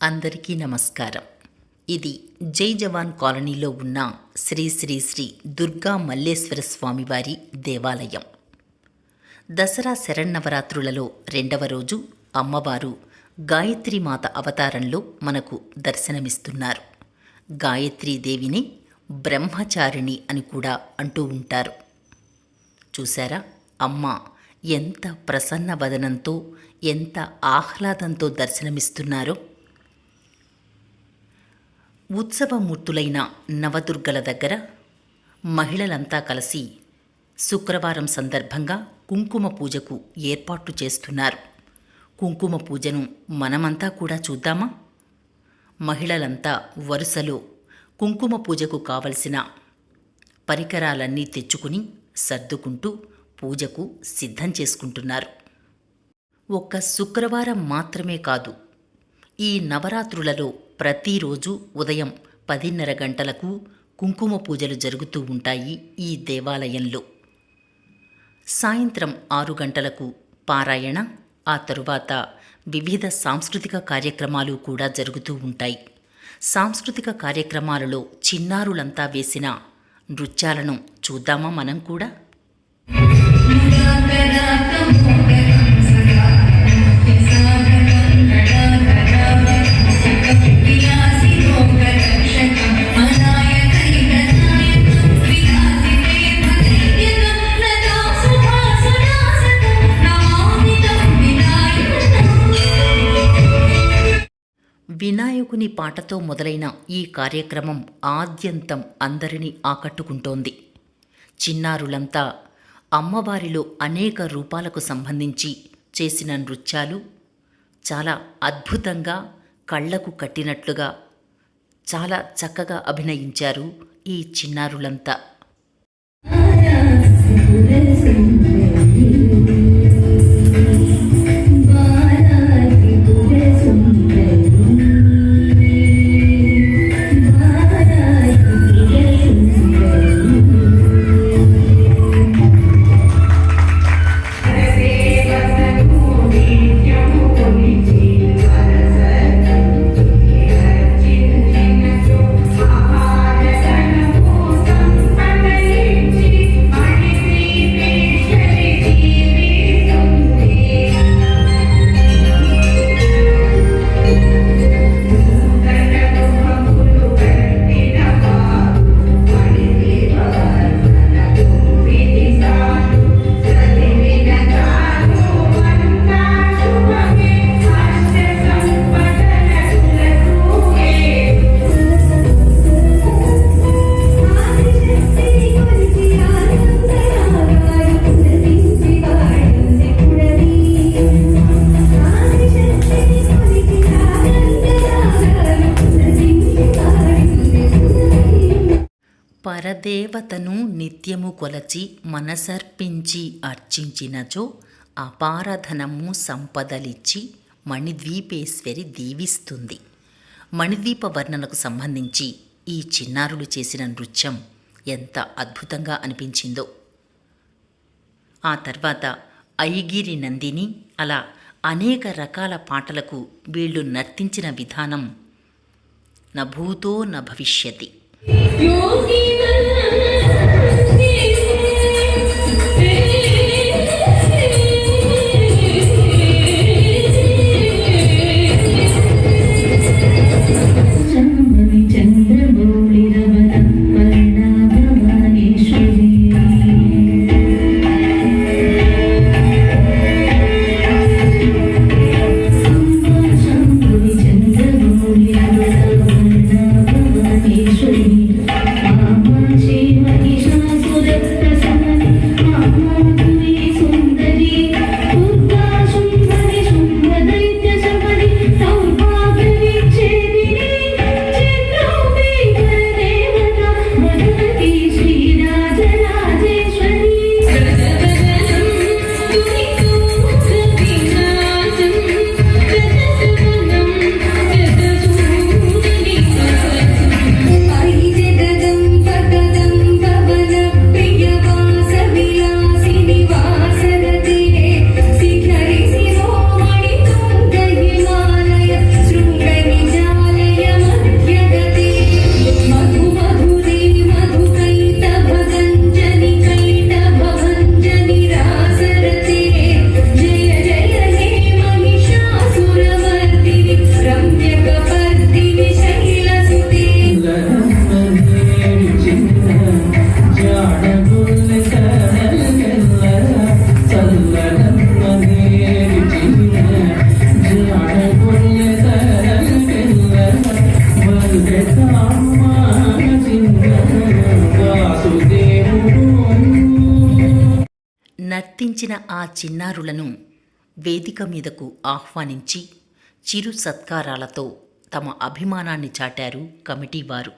అందరికీ నమస్కారం. ఇది జై జవాన్ కాలనీలో ఉన్న శ్రీ శ్రీ శ్రీ దుర్గా మల్లేశ్వర స్వామివారి దేవాలయం. దసరా శరన్నవరాత్రులలో రెండవ రోజు అమ్మవారు గాయత్రీమాత అవతారంలో మనకు దర్శనమిస్తున్నారు. గాయత్రీదేవిని బ్రహ్మచారిణి అని కూడా అంటూ ఉంటారు. చూశారా? అమ్మ ఎంత ప్రసన్న వదనంతో ఎంత ఆహ్లాదంతో దర్శనమిస్తున్నారో! ఉత్సవమూర్తులైన నవదుర్గల దగ్గర మహిళలంతా కలిసి శుక్రవారం సందర్భంగా కుంకుమ పూజకు ఏర్పాట్లు చేస్తున్నారు. కుంకుమ పూజను మనమంతా కూడా చూద్దామా? మహిళలంతా వరుసలో కుంకుమ పూజకు కావలసిన పరికరాలన్నీ తెచ్చుకుని సర్దుకుంటూ పూజకు సిద్ధం చేసుకుంటున్నారు. ఒక్క శుక్రవారం మాత్రమే కాదు ఈ నవరాత్రులలో ప్రతిరోజు ఉదయం పదిన్నర గంటలకు కుంకుమ పూజలు జరుగుతూ ఉంటాయి ఈ దేవాలయంలో. సాయంత్రం ఆరు గంటలకు పారాయణ ఆ తరువాత వివిధ సాంస్కృతిక కార్యక్రమాలు కూడా జరుగుతూ ఉంటాయి. సాంస్కృతిక కార్యక్రమాలలో చిన్నారులంతా వేసిన నృత్యాలను చూద్దామా మనం కూడా? వినాయకుని పాటతో మొదలైన ఈ కార్యక్రమం ఆద్యంతం అందరినీ ఆకట్టుకుంటోంది. చిన్నారులంతా అమ్మవారిలో అనేక రూపాలకు సంబంధించి చేసిన నృత్యాలు చాలా అద్భుతంగా కళ్ళకు కట్టినట్లుగా చాలా చక్కగా అభినయించారు ఈ చిన్నారులంతా. దేవతను నిత్యము కొలచి మనసర్పించి అర్చించినచో అపారధనము సంపదలిచ్చి మణిద్వీపేశ్వరి దీవిస్తుంది. మణిద్వీప వర్ణనకు సంబంధించి ఈ చిన్నారులు చేసిన నృత్యం ఎంత అద్భుతంగా అనిపించిందో. ఆ తర్వాత ఐగిరి నందిని అలా అనేక రకాల పాటలకు వీళ్ళు నర్తించిన విధానం నభూతో న నర్తించిన ఆ చిన్నారులను వేదిక మీదకు ఆహ్వానించి చిరు సత్కారాలతో తమ అభిమానాన్ని చాటారు కమిటీ వారు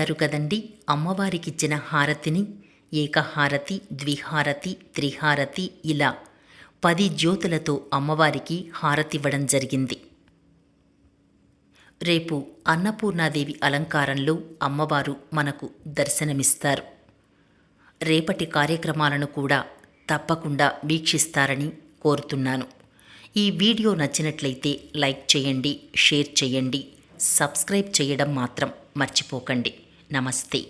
చూశారు కదండి. అమ్మవారికిచ్చిన హారతిని ఏకహారతి ద్విహారతి త్రిహారతి ఇలా పది జ్యోతులతో అమ్మవారికి హారతివ్వడం జరిగింది. రేపు అన్నపూర్ణాదేవి అలంకారంలో అమ్మవారు మనకు దర్శనమిస్తారు. రేపటి కార్యక్రమాలను కూడా తప్పకుండా వీక్షిస్తారని కోరుతున్నాను. ఈ వీడియో నచ్చినట్లయితే లైక్ చేయండి షేర్ చేయండి సబ్స్క్రైబ్ చేయడం మాత్రం మర్చిపోకండి. నమస్తే.